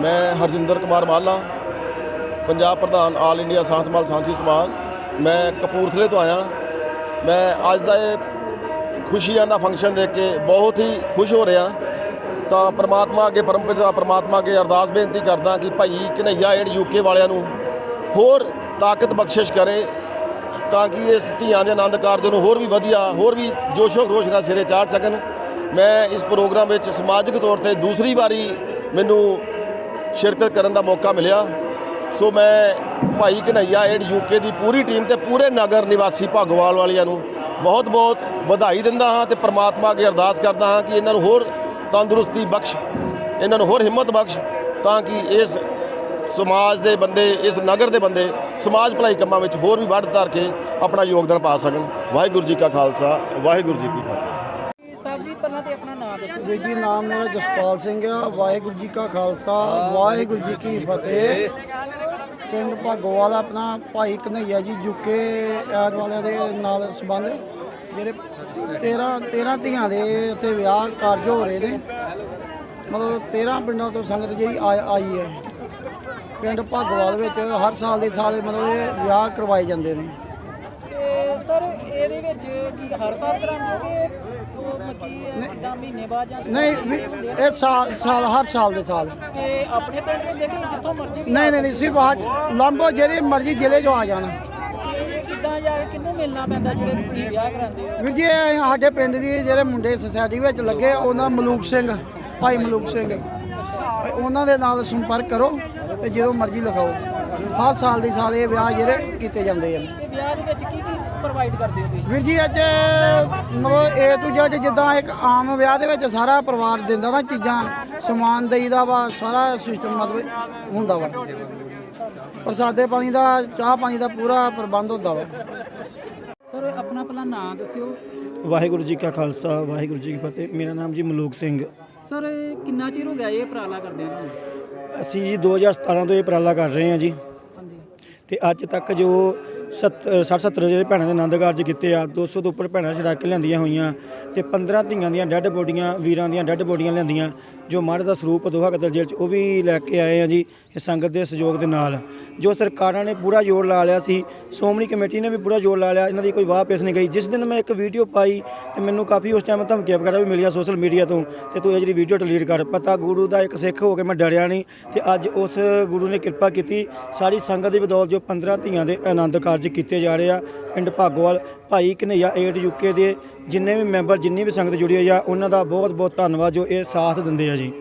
ਮੈਂ ਹਰਜਿੰਦਰ ਕੁਮਾਰ ਮਾਲਾ, ਪੰਜਾਬ ਪ੍ਰਧਾਨ ਆਲ ਇੰਡੀਆ ਸਾਂਸਮਾਲ ਸਾਂਸੀ ਸਮਾਜ। ਮੈਂ ਕਪੂਰਥਲੇ ਤੋਂ ਆਇਆ। ਮੈਂ ਅੱਜ ਦਾ ਇਹ ਖੁਸ਼ੀਆਂ ਦਾ ਫੰਕਸ਼ਨ ਦੇਖ ਕੇ ਬਹੁਤ ਹੀ ਖੁਸ਼ ਹੋ ਰਿਹਾ। ਤਾਂ ਪ੍ਰਮਾਤਮਾ ਅੱਗੇ ਪਰਮਪਿਤਾ ਪ੍ਰਮਾਤਮਾ ਅੱਗੇ ਅਰਦਾਸ ਬੇਨਤੀ ਕਰਦਾ ਕਿ ਭਾਈ ਕਨਈਆ ਏਡ ਯੂਕੇ ਵਾਲਿਆਂ ਨੂੰ ਹੋਰ ਤਾਕਤ ਬਖਸ਼ਿਸ਼ ਕਰੇ ਤਾਂ ਕਿ ਇਸ ਧੀਆਂ ਦੇ ਆਨੰਦ ਕਾਰਜ ਨੂੰ ਹੋਰ ਵੀ ਵਧੀਆ, ਹੋਰ ਵੀ ਜੋਸ਼ੋ ਖਰੋਸ਼ ਨਾਲ ਸਿਰੇ ਚਾੜ ਸਕਣ। ਮੈਂ ਇਸ ਪ੍ਰੋਗਰਾਮ ਵਿੱਚ ਸਮਾਜਿਕ ਤੌਰ ਤੇ ਦੂਸਰੀ ਵਾਰੀ ਮੈਨੂੰ ਸ਼ਿਰਕਤ ਕਰਨ ਦਾ ਮੌਕਾ ਮਿਲਿਆ। ਸੋ ਮੈਂ ਭਾਈ ਕਨਈਆ ਏਡ ਯੂਕੇ ਦੀ ਪੂਰੀ ਟੀਮ ਤੇ ਪੂਰੇ ਨਗਰ ਨਿਵਾਸੀ ਭਾਗੋਵਾਲ ਵਾਲਿਆਂ ਨੂੰ ਬਹੁਤ ਬਹੁਤ ਵਧਾਈ ਦਿੰਦਾ ਹਾਂ ਤੇ ਪ੍ਰਮਾਤਮਾ ਅੱਗੇ ਅਰਦਾਸ ਕਰਦਾ ਹਾਂ ਕਿ ਇਹਨਾਂ ਨੂੰ ਹੋਰ ਤੰਦਰੁਸਤੀ ਬਖਸ਼, ਇਹਨਾਂ ਨੂੰ ਹੋਰ ਹਿੰਮਤ ਬਖਸ਼, ਤਾਂ ਕਿ ਇਸ ਸਮਾਜ ਦੇ ਬੰਦੇ, ਇਸ ਨਗਰ ਦੇ ਬੰਦੇ ਸਮਾਜ ਭਲਾਈ ਕੰਮਾਂ ਵਿੱਚ ਹੋਰ ਵੀ ਵੱਧ ਧਰ ਕੇ ਆਪਣਾ ਯੋਗਦਾਨ ਪਾ ਸਕਣ। ਵਾਹਿਗੁਰੂ ਜੀ ਕਾ ਖਾਲਸਾ, ਵਾਹਿਗੁਰੂ ਜੀ ਕੀ ਫਤਿਹ। ਸਾਹਿਬ ਜੀ ਪਹਿਲਾਂ ਤੇ ਆਪਣਾ ਨਾਮ ਦੱਸੋ। ਵੀਰ ਜੀ ਨਾਮ ਮੇਰਾ ਜਸਪਾਲ ਸਿੰਘ ਆ। ਵਾਹਿਗੁਰੂ ਜੀ ਕਾ ਖਾਲਸਾ ਵਾਹਿਗੁਰੂ ਜੀ ਕੀ ਫਤਿਹ। ਪਿੰਡ ਭਾਗੋਵਾਲ ਆਪਣਾ ਭਾਈ ਕਨਈਆ ਜੀ ਜੁਕੇ ਐਡ ਵਾਲਿਆਂ ਦੇ ਨਾਲ ਸੰਬੰਧ। ਜਿਹੜੇ 13 13 ਧੀਆਂ ਦੇ ਉੱਥੇ ਵਿਆਹ ਕਾਰਜ ਹੋ ਰਹੇ ਨੇ। ਮਤਲਬ 13 ਪਿੰਡਾਂ ਤੋਂ ਸੰਗਤ ਜਿਹੜੀ ਆਈ ਹੈ। ਪਿੰਡ ਭਾਗੋਵਾਲ ਵਿੱਚ ਹਰ ਸਾਲ ਦੇ ਸਾਲ ਮਤਲਬ ਇਹ ਵਿਆਹ ਕਰਵਾਏ ਜਾਂਦੇ ਨੇ। ਤੇ ਸਰ ਇਹਦੇ ਵਿੱਚ ਕੀ ਹਰ ਸਾਲ ਹੋ ਕਿ ਉਹ ਮੱਕੀ ਜਿੱਦਾਂ ਮਹੀਨੇ ਬਾਅਦ ਜਾਂ ਨਹੀਂ ਵੀ ਇਹ ਸਾਲ ਸਾਲ ਹਰ ਸਾਲ ਦੇ ਸਾਲ। ਤੇ ਆਪਣੇ ਪਿੰਡ ਦੇ ਦੇਖੀ ਜਿੱਥੋਂ ਮਰਜ਼ੀ ਵੀ ਨਹੀਂ ਨਹੀਂ ਨਹੀਂ ਸਿਰਫ ਆਹ ਲੰਬੋ ਜਿਹੜੇ ਮਰਜ਼ੀ ਜ਼ਿਲ੍ਹੇ 'ਚੋਂ ਆ ਜਾਣ। ਤੇ ਕਿੱਦਾਂ ਜਾ ਕੇ ਕਿਹਨੂੰ ਮਿਲਣਾ ਪੈਂਦਾ ਜਿਹੜੇ ਤੁਸੀਂ ਵਿਆਹ ਕਰਾਉਂਦੇ ਹੋ? ਵੀਰ ਜੀ ਇਹ ਸਾਡੇ ਪਿੰਡ ਦੀ ਜਿਹੜੇ ਮੁੰਡੇ ਸੁਸਾਇਟੀ ਵਿੱਚ ਲੱਗੇ ਉਹਨਾਂ ਮਲੂਕ ਸਿੰਘ ਭਾਈ ਮਲੂਕ ਸਿੰਘ। ਉਹਨਾਂ ਦੇ ਨਾਲ ਸੰਪਰਕ ਕਰੋ ਤੇ ਜਦੋਂ ਮਰਜ਼ੀ ਲਿਖਾਓ। ਹਰ ਸਾਲ ਦੀ ਸਾਲ ਇਹ ਵਿਆਹ ਜਿਹੜੇ ਕੀਤੇ ਜਾਂਦੇ ਹਨ ਵਿਆਹ ਦੇ ਵਿੱਚ ਕੀ ਕੀ ਪ੍ਰੋਵਾਈਡ ਕਰਦੇ ਹੋ ਤੁਸੀਂ? ਵੀਰ ਜੀ ਅੱਜ ਮਤਲਬ ਟੂ ਜ਼ੈਡ ਜਿੱਦਾਂ ਇੱਕ ਆਮ ਵਿਆਹ ਦੇ ਵਿੱਚ ਸਾਰਾ ਪਰਿਵਾਰ ਦਿੰਦਾ ਨਾ ਚੀਜ਼ਾਂ ਸਮਾਨ ਦੇਈਦਾ ਵਾ ਸਾਰਾ ਸਿਸਟਮ ਮਤਲਬ ਹੁੰਦਾ ਵਾ। ਪ੍ਰਸਾਦੇ ਪਾਣੀ ਦਾ ਚਾਹ ਪਾਣੀ ਦਾ ਪੂਰਾ ਪ੍ਰਬੰਧ ਹੁੰਦਾ ਵਾ। ਸਰ ਆਪਣਾ ਪਹਿਲਾਂ ਨਾਮ ਦੱਸਿਓ। ਵਾਹਿਗੁਰੂ ਜੀ ਕਾ ਖਾਲਸਾ ਵਾਹਿਗੁਰੂ ਜੀ ਕੀ ਫਤਿਹ। ਮੇਰਾ ਨਾਮ ਜੀ ਮਲੂਕ ਸਿੰਘ। ਸਰ ਕਿੰਨਾ ਚਿਰ ਹੋ ਗਿਆ ਇਹ ਉਪਰਾਲਾ ਕਰਦੇ ਤੁਹਾਨੂੰ ਅਸੀਂ ਜੀ 2017 ਤੋਂ ਇਹ ਉਪਰਾਲਾ ਕਰ ਰਹੇ ਹਾਂ ਜੀ। ਹਾਂਜੀ। ਤੇ ਅੱਜ ਤੱਕ ਜੋ 60 70 ਜਿਹੜੇ ਭੈਣਾਂ ਦੇ ਆਨੰਦ ਕਾਰਜ ਕੀਤੇ ਆ 200 ਤੋਂ ਉੱਪਰ ਭੈਣਾਂ ਛੜਾ ਕੇ ਲਿਆਂਦੀਆਂ ਹੋਈਆਂ ਤੇ 15 ਧੀਆਂ ਦੀਆਂ ਡੈੱਡ ਬੋਡੀਆਂ, ਵੀਰਾਂ ਦੀਆਂ ਡੈੱਡ ਬੋਡੀਆਂ ਲਿਆਂਦੀਆਂ, ਜੋ ਮਹਾਰਾਜ ਦਾ ਸਰੂਪ ਦੋਹਾ ਕਤਲ ਜੇਲ੍ਹ ਚ ਉਹ ਵੀ ਲੈ ਕੇ ਆਏ ਆ ਜੀ ਇਹ ਸੰਗਤ ਦੇ ਸਹਿਯੋਗ ਦੇ ਨਾਲ। ਜੋ ਸਰਕਾਰਾਂ ਨੇ ਪੂਰਾ ਜ਼ੋਰ ਲਾ ਲਿਆ ਸੀ, ਸ਼੍ਰੋਮਣੀ ਕਮੇਟੀ ਨੇ ਵੀ ਪੂਰਾ ਜ਼ੋਰ ਲਾ ਲਿਆ, ਇਹਨਾਂ ਦੀ ਕੋਈ ਵਾਹ ਪੇਸ ਨਹੀਂ ਗਈ। ਜਿਸ ਦਿਨ ਮੈਂ ਇੱਕ ਵੀਡੀਓ ਪਾਈ ਤੇ ਮੈਨੂੰ ਕਾਫੀ ਉਸ ਟਾਈਮ ਧਮਕੀਆਂ ਵਗੈਰਾ ਵੀ ਮਿਲੀਆਂ ਸੋਸ਼ਲ ਮੀਡੀਆ ਤੋਂ ਤੇ ਤੂੰ ਇਹ ਜਿਹੜੀ ਵੀਡੀਓ ਡਿਲੀਟ ਕਰ, ਪਤਾ ਗੁਰੂ ਦਾ ਇੱਕ ਸਿੱਖ ਹੋ ਕੇ ਮੈਂ ਡਰਿਆ ਨਹੀਂ ਤੇ ਅੱਜ ਉਸ ਗੁਰੂ ਨੇ ਕਿਰਪਾ ਕੀਤੀ ਸਾਰੀ ਸੰਗਤ ਦੀ ਬਦੌਲਤ ਜੋ 15 ਧੀਆਂ ਦੇ ਆਨੰਦ ਕਾਰਜ ਕੀਤੇ ਜਾ ਰਹੇ ਆ। ਪਿੰਡ ਭਾਗੋਵਾਲ, ਭਾਈ ਕਨਈਆ ਏਟ ਯੂਕੇ ਦੇ ਜਿੰਨੇ ਵੀ ਮੈਂਬਰ, ਜਿੰਨੀ ਵੀ ਸੰਗਤ ਜੁੜੀ ਹੋਈ ਆ, ਉਹਨਾਂ ਦਾ ਬਹੁਤ ਬਹੁਤ ਧੰਨਵਾਦ ਜੋ ਇਹ ਸਾਥ ਦਿੰਦੇ ਆ ਜੀ।